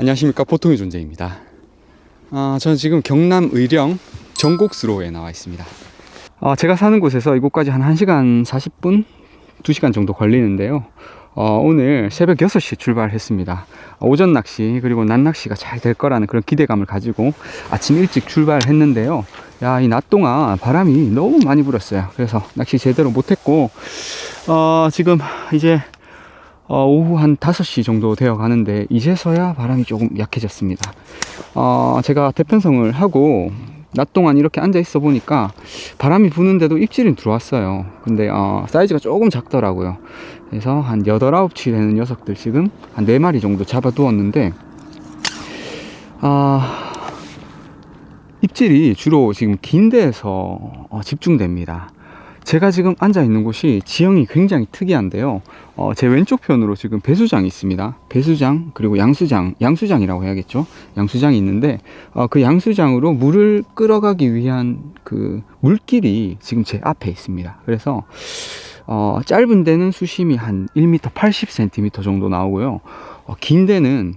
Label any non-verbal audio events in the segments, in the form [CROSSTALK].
안녕하십니까 보통의 존재입니다. 아, 저는 지금 경남 의령 전곡스로에 나와 있습니다. 아, 제가 사는 곳에서 이곳까지 한 1시간 40분, 2시간 정도 걸리는데요. 어, 오늘 새벽 6시에 출발했습니다. 어, 오전 낚시 그리고 낮 낚시가 잘 될 거라는 그런 기대감을 가지고 아침 일찍 출발했는데요. 야, 이 낮 동안 바람이 너무 많이 불었어요. 그래서 낚시 제대로 못했고, 어, 지금 이제 어, 오후 한 5시 정도 되어 가는데 이제서야 바람이 조금 약해졌습니다. 어, 제가 대편성을 하고 낮 동안 이렇게 앉아 있어 보니까 바람이 부는데도 입질은 들어왔어요. 근데 어, 사이즈가 조금 작더라고요. 그래서 한 8, 9치 되는 녀석들 지금 한 4마리 정도 잡아두었는데 아, 입질이 주로 지금 긴 데에서 어, 집중됩니다. 제가 지금 앉아 있는 곳이 지형이 굉장히 특이한데요. 어, 제 왼쪽 편으로 지금 배수장이 있습니다. 배수장 그리고 양수장, 양수장이라고 해야겠죠. 양수장이 있는데 어, 그 양수장으로 물을 끌어가기 위한 그 물길이 지금 제 앞에 있습니다. 그래서 어, 짧은 데는 수심이 한 1m 80cm 정도 나오고요. 어, 긴 데는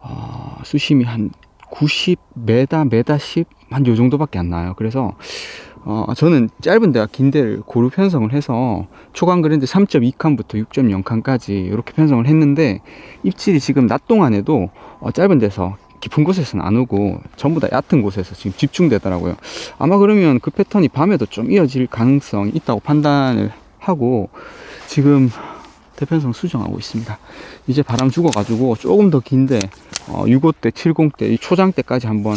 어, 수심이 한 90m, 메다 10, 한 요 정도밖에 안 나요. 그래서 어, 저는 짧은 데와 긴 데를 고루 편성을 해서 초강 그랜드 3.2칸부터 6.0칸까지 이렇게 편성을 했는데 입질이 지금 낮 동안에도 어, 짧은 데서 깊은 곳에서는 안 오고 전부 다 얕은 곳에서 지금 집중되더라고요. 아마 그러면 그 패턴이 밤에도 좀 이어질 가능성이 있다고 판단을 하고 지금 대편성 수정하고 있습니다. 이제 바람 죽어가지고 조금 더 긴데 어, 6호대, 70대, 이 초장대까지 한번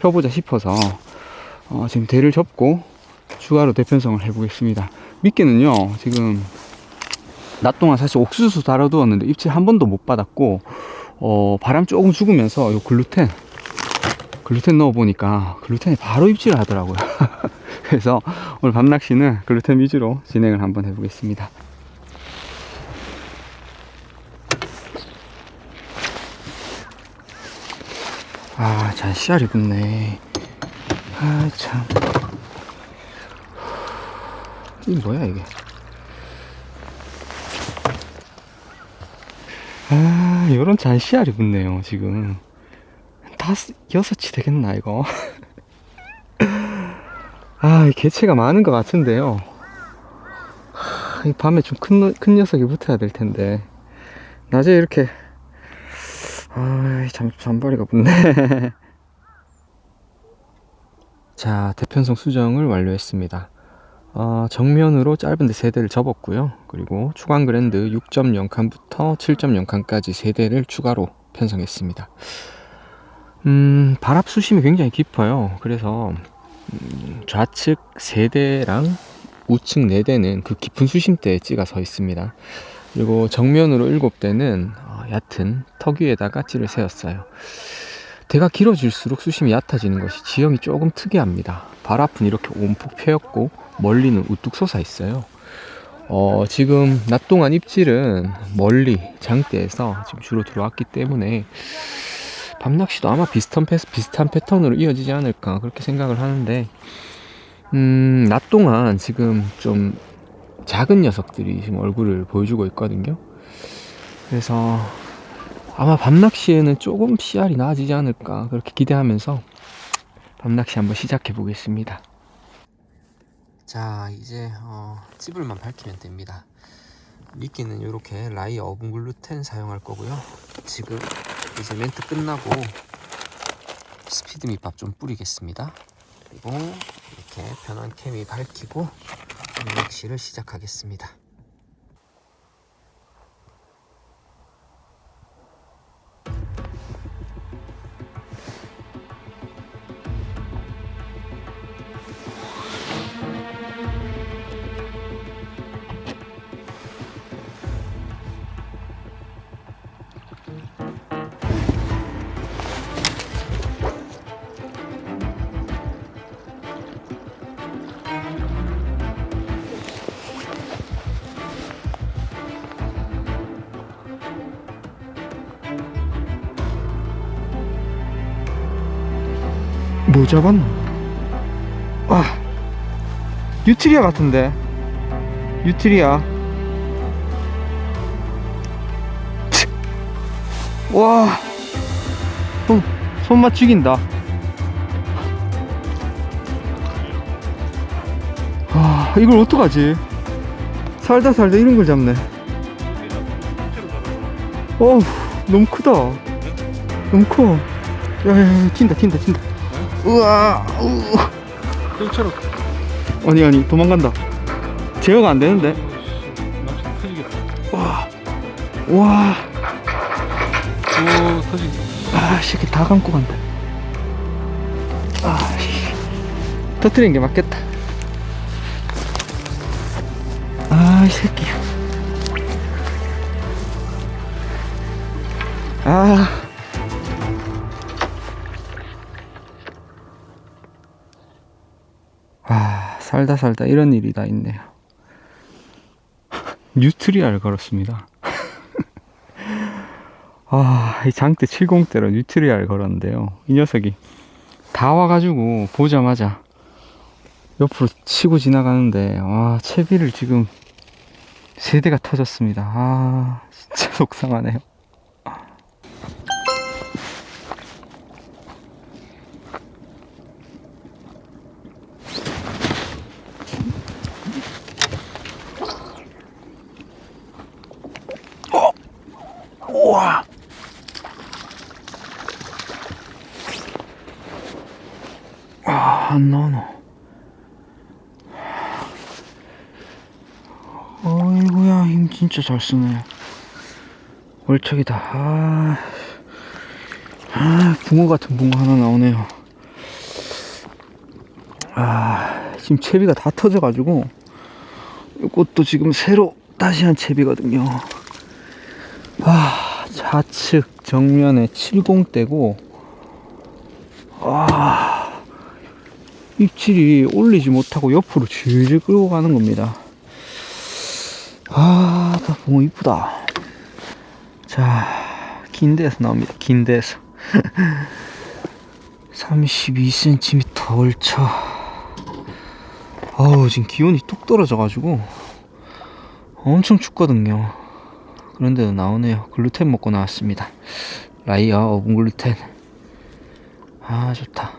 펴보자 싶어서 어, 지금 대를 접고 추가로 대편성을 해보겠습니다. 미끼는요, 지금 낮 동안 사실 옥수수 달아두었는데 입질 한 번도 못 받았고, 어, 바람 조금 죽으면서 요 글루텐, 글루텐 넣어보니까 글루텐이 바로 입질을 하더라고요. [LAUGHS] 그래서 오늘 밤낚시는 글루텐 위주로 진행을 한번 해보겠습니다. 아, 잘 씨알이 붙네. 아, 참. 이게 뭐야, 이게? 아, 요런 잔 씨알이 붙네요, 지금. 다섯, 여섯치 되겠나, 이거? [LAUGHS] 아, 이 개체가 많은 것 같은데요. 하, 이 밤에 좀 큰, 큰 녀석이 붙어야 될 텐데. 낮에 이렇게, 아, 잠, 잠바리가 붙네. [LAUGHS] 자, 대편성 수정을 완료했습니다. 어, 정면으로 짧은데 세 대를 접었고요. 그리고 추강 그랜드 6.0칸부터 7.0칸까지 세 대를 추가로 편성했습니다. 음, 발압 수심이 굉장히 깊어요. 그래서 음, 좌측 세 대랑 우측 네 대는 그 깊은 수심대에 찍어 서 있습니다. 그리고 정면으로 일곱 대는 어, 얕은 턱 위에다가 찌를 세웠어요. 대가 길어질수록 수심이 얕아지는 것이 지형이 조금 특이합니다. 발 앞은 이렇게 온폭 펴였고 멀리는 우뚝 솟아 있어요. 어, 지금 낮 동안 입질은 멀리 장대에서 지금 주로 들어왔기 때문에 밤낚시도 아마 비슷한, 패, 비슷한 패턴으로 이어지지 않을까 그렇게 생각을 하는데 음, 낮 동안 지금 좀 작은 녀석들이 지금 얼굴을 보여주고 있거든요. 그래서 아마 밤낚시에는 조금 씨알이 나아지지 않을까 그렇게 기대하면서 밤낚시 한번 시작해 보겠습니다. 자 이제 어, 찌불만 밝히면 됩니다. 미끼는 이렇게 라이 어분 글루텐 사용할 거고요. 지금 이제 멘트 끝나고 스피드 밑밥 좀 뿌리겠습니다. 그리고 이렇게 편한 케미 밝히고 낚시를 시작하겠습니다. 뭐 잡았나? 아 유트리아 같은데. 유트리아. 와 어, 손맛 죽인다. 아 이걸 어떡하지? 살다 살다 이런 걸 잡네. 어우 너무 크다. 너무 커. 야야야 튄다 튄다 튄다. 우와, 우. 땡처럼 아니, 아니, 도망간다. 제어가 안 되는데. 낚시 터지겠다. 와, 와, 오 터지겠다. 아, 이 새끼 다 감고 간다. 아, 씨. 터트리는 게 맞겠다. 아, 이 새끼. 아. 아, 살다 살다 이런 일이 다 있네요. [LAUGHS] 뉴트리아를 걸었습니다. [LAUGHS] 아, 이 장대 70대로 뉴트리아를 걸었는데요. 이 녀석이 다 와가지고 보자마자 옆으로 치고 지나가는데, 아, 채비를 지금 세 대가 터졌습니다. 아, 진짜 [LAUGHS] 속상하네요. 안 나오노. 어이구야, 힘 진짜 잘 쓰네. 월척이다. 아, 아, 붕어 같은 붕어 하나 나오네요. 아, 지금 채비가 다 터져가지고, 이것도 지금 새로 다시 한 채비거든요. 아, 좌측 정면에 70대고, 아, 입질이 올리지 못하고 옆으로 질질 끌고 가는 겁니다. 아, 나 붕어 이쁘다. 자, 긴 데에서 나옵니다. 긴 데에서. 32cm 월차. 어우, 지금 기온이 뚝 떨어져가지고 엄청 춥거든요. 그런데도 나오네요. 글루텐 먹고 나왔습니다. 라이어 오븐 글루텐. 아, 좋다.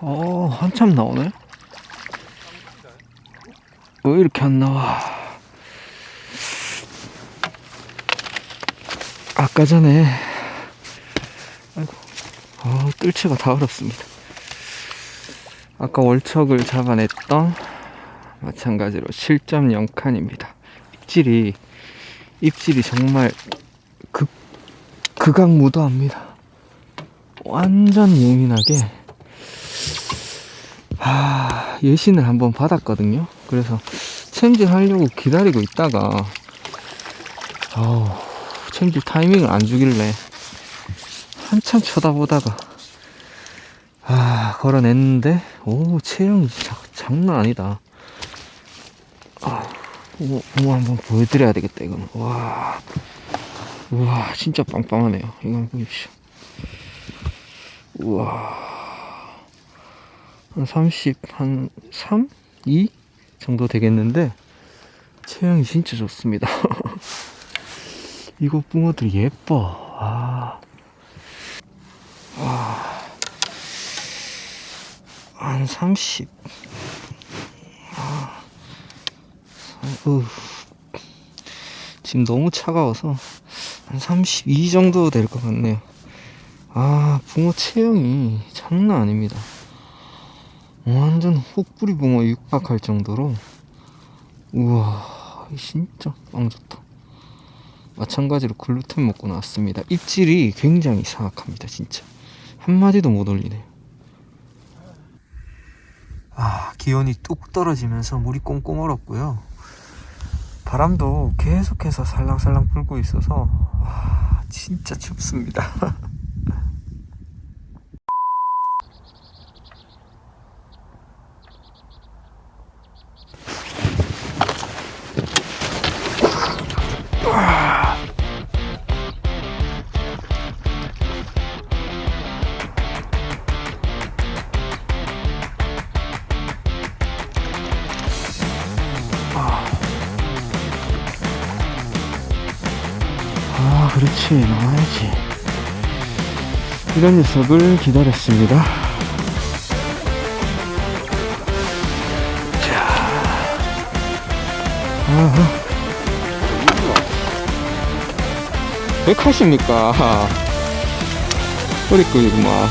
어, 한참 나오네. 왜 이렇게 안 나와? 아까 전에, 아이고, 어, 뜰채가 다 얼었습니다. 아까 월척을 잡아냈던 마찬가지로 7.0칸입니다. 입질이, 입질이 정말 극, 극악무도합니다. 완전 예민하게 아, 예신을 한번 받았거든요. 그래서 챔질 하려고 기다리고 있다가, 아우, 챔질 타이밍을 안 주길래 한참 쳐다보다가, 아, 걸어냈는데, 오, 체형이 진짜 장난 아니다. 아, 오, 오, 한번 보여드려야 되겠다, 이거는. 와, 우와, 진짜 빵빵하네요. 이거 한번 보십시오. 우와. 한 30, 한 3? 2? 정도 되겠는데, 체형이 진짜 좋습니다. [LAUGHS] 이거 붕어들이 예뻐. 아. 아. 한 30. 아. 으. 지금 너무 차가워서 한 32 정도 될 것 같네요. 아, 붕어 체형이 장난 아닙니다. 완전 훅뿌리 붕어 육박할 정도로. 우와 진짜 빵 좋다. 마찬가지로 글루텐 먹고 나왔습니다. 입질이 굉장히 사악합니다 진짜. 한마디도 못 올리네요. 아 기온이 뚝 떨어지면서 물이 꽁꽁 얼었고요. 바람도 계속해서 살랑살랑 불고 있어서 와, 진짜 춥습니다. [LAUGHS] 그렇지. 나와야지. 이런 녀석을 기다렸습니다. 자. 아하. 왜 카십니까? 허리끈이구만.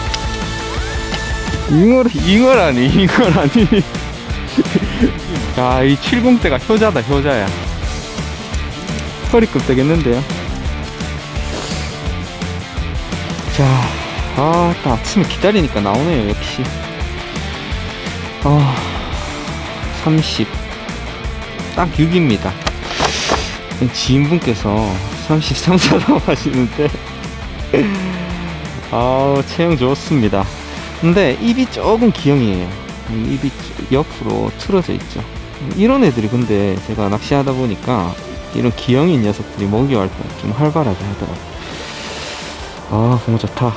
잉어를, 잉어라니, 잉어라니. 야, 이 70대가 효자다, 효자야. 허리급 되겠는데요? 자, 아, 딱 아침에 기다리니까 나오네요, 역시. 아, 30. 딱 6입니다. 지인분께서 33, 4도 [LAUGHS] 하시는데, 아우, 체형 좋습니다. 근데 입이 조금 기형이에요. 입이 옆으로 틀어져 있죠. 이런 애들이 근데 제가 낚시하다 보니까 이런 기형인 녀석들이 먹이 활동 좀 활발하게 하더라고요. 아, 너무 좋다.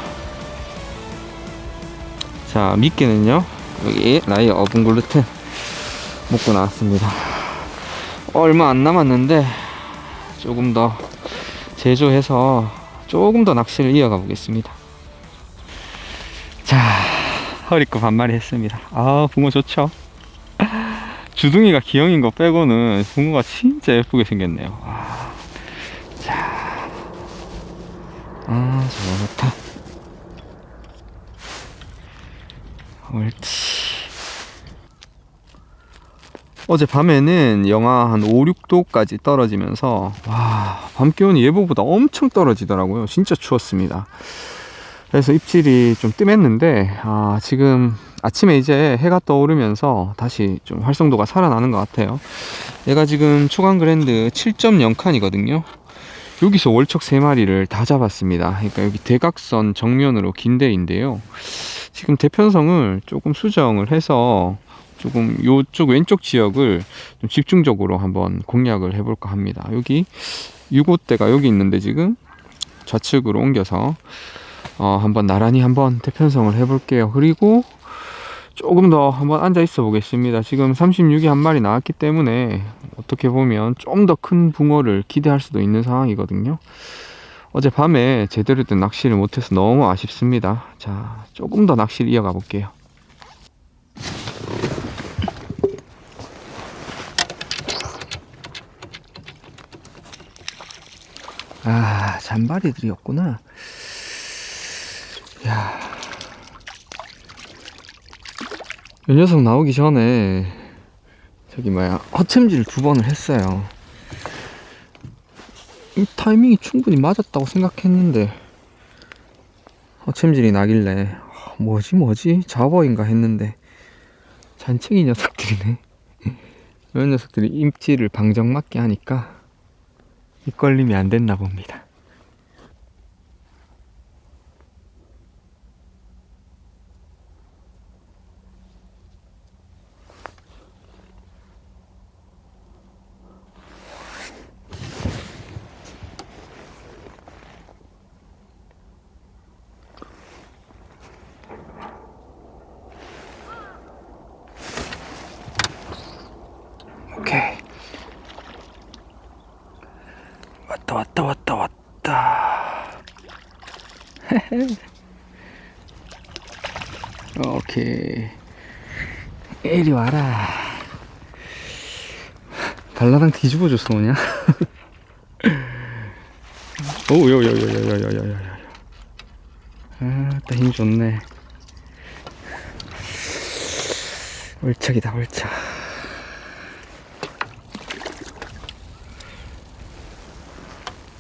자, 미끼는요, 여기 나의 어분 글루텐 먹고 나왔습니다. 얼마 안 남았는데, 조금 더 제조해서 조금 더 낚시를 이어가 보겠습니다. 자, 허리급 한 마리 했습니다. 아, 붕어 좋죠? 주둥이가 기형인 거 빼고는 붕어가 진짜 예쁘게 생겼네요. 아, 자, 아, 좋다. 옳지. 어제 밤에는 영하 한 5, 6도까지 떨어지면서, 와, 밤 기온이 예보보다 엄청 떨어지더라고요. 진짜 추웠습니다. 그래서 입질이 좀 뜸했는데, 아, 지금 아침에 이제 해가 떠오르면서 다시 좀 활성도가 살아나는 것 같아요. 얘가 지금 초강 그랜드 7.0칸이거든요. 여기서 월척 3마리를 다 잡았습니다. 그러니까 여기 대각선 정면으로 긴대인데요. 지금 대편성을 조금 수정을 해서 조금 요쪽 왼쪽 지역을 좀 집중적으로 한번 공략을 해볼까 합니다. 여기 6호대가 여기 있는데 지금 좌측으로 옮겨서 어, 한번 나란히 한번 대편성을 해볼게요. 그리고 조금 더 한번 앉아 있어 보겠습니다. 지금 36이 한 마리 나왔기 때문에 어떻게 보면 좀 더 큰 붕어를 기대할 수도 있는 상황이거든요. 어젯밤에 제대로 된 낚시를 못해서 너무 아쉽습니다. 자, 조금 더 낚시를 이어가 볼게요. 아, 잔바리들이었구나. 이 녀석 나오기 전에 저기 뭐야 허챔질을 두 번을 했어요. 이 타이밍이 충분히 맞았다고 생각했는데 허챔질이 나길래 아, 뭐지 뭐지 자버인가 했는데 잔챙이 녀석들이네. [LAUGHS] 이런 녀석들이 입질을 방정 맞게 하니까 입걸림이 안 됐나 봅니다. 오케이. 왔다 왔다 왔다 왔다. [LAUGHS] 오케이. 이리 와라. 발라당 뒤집어줬어 뭐냐? 오 요 요 요 요 요 요 요 요. 아 따 힘 좋네. 월척이다 월척.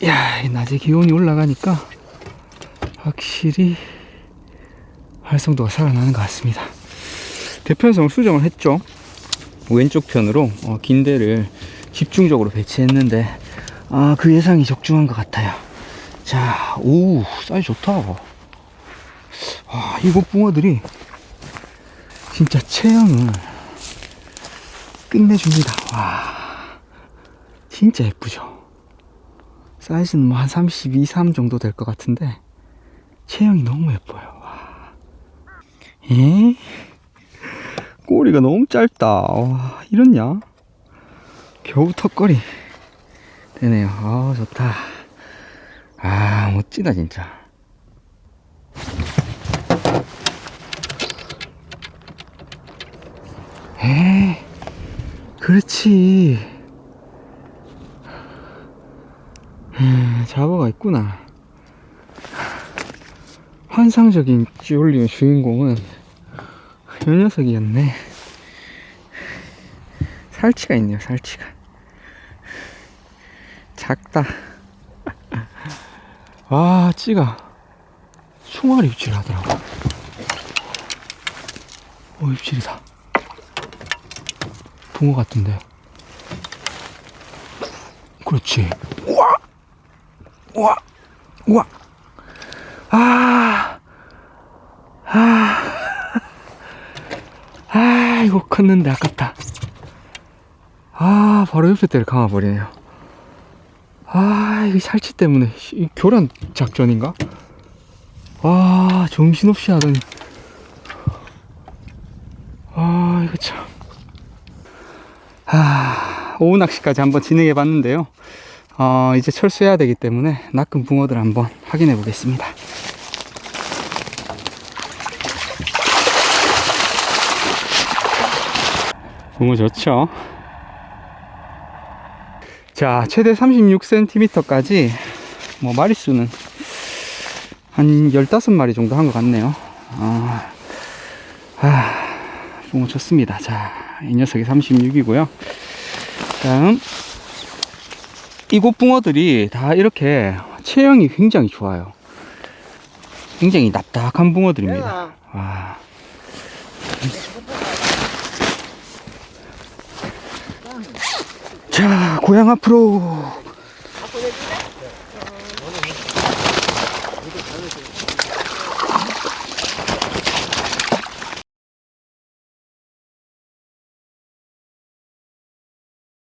야, 이 낮에 기온이 올라가니까 확실히 활성도가 살아나는 것 같습니다. 대편성 수정을 했죠. 왼쪽 편으로 어, 긴 대를 집중적으로 배치했는데 아, 그 예상이 적중한 것 같아요. 자, 오, 사이즈 좋다. 와, 이곳 붕어들이 진짜 체형을 끝내줍니다. 와, 진짜 예쁘죠? 사이즈는 뭐 한 32, 3 정도 될 것 같은데 체형이 너무 예뻐요. 와. 에? 꼬리가 너무 짧다. 와, 이렇냐? 겨우 턱걸이 되네요. 아, 좋다. 아, 멋지다, 진짜. 에 그렇지. 음, 잡어가 있구나. 환상적인 쥐올리의 주인공은 이 녀석이었네. 살치가 있네요, 살치가. 작다. [LAUGHS] 와, 찌가 총알이 입질 하더라고. 어, 입질이다. 붕어 같은데. 그렇지. 우와! 우와! 우와! 아! 아! 아, 이거 컸는데 아깝다. 아, 바로 옆에 때를 감아버리네요. 아, 이거 살치 때문에 이 교란 작전인가? 아, 정신없이 하더니. 아, 이거 참. 아, 오후 낚시까지 한번 진행해 봤는데요. 어, 이제 철수해야 되기 때문에 낚은 붕어들 한번 확인해 보겠습니다. 붕어 좋죠? 자, 최대 36cm까지 뭐 마리수는 한 15마리 정도 한 것 같네요. 아, 아, 붕어 좋습니다. 자, 이 녀석이 36이고요. 다음, 이곳 붕어들이 다 이렇게 체형이 굉장히 좋아요. 굉장히 납작한 붕어들입니다. 와. 자, 고향 앞으로.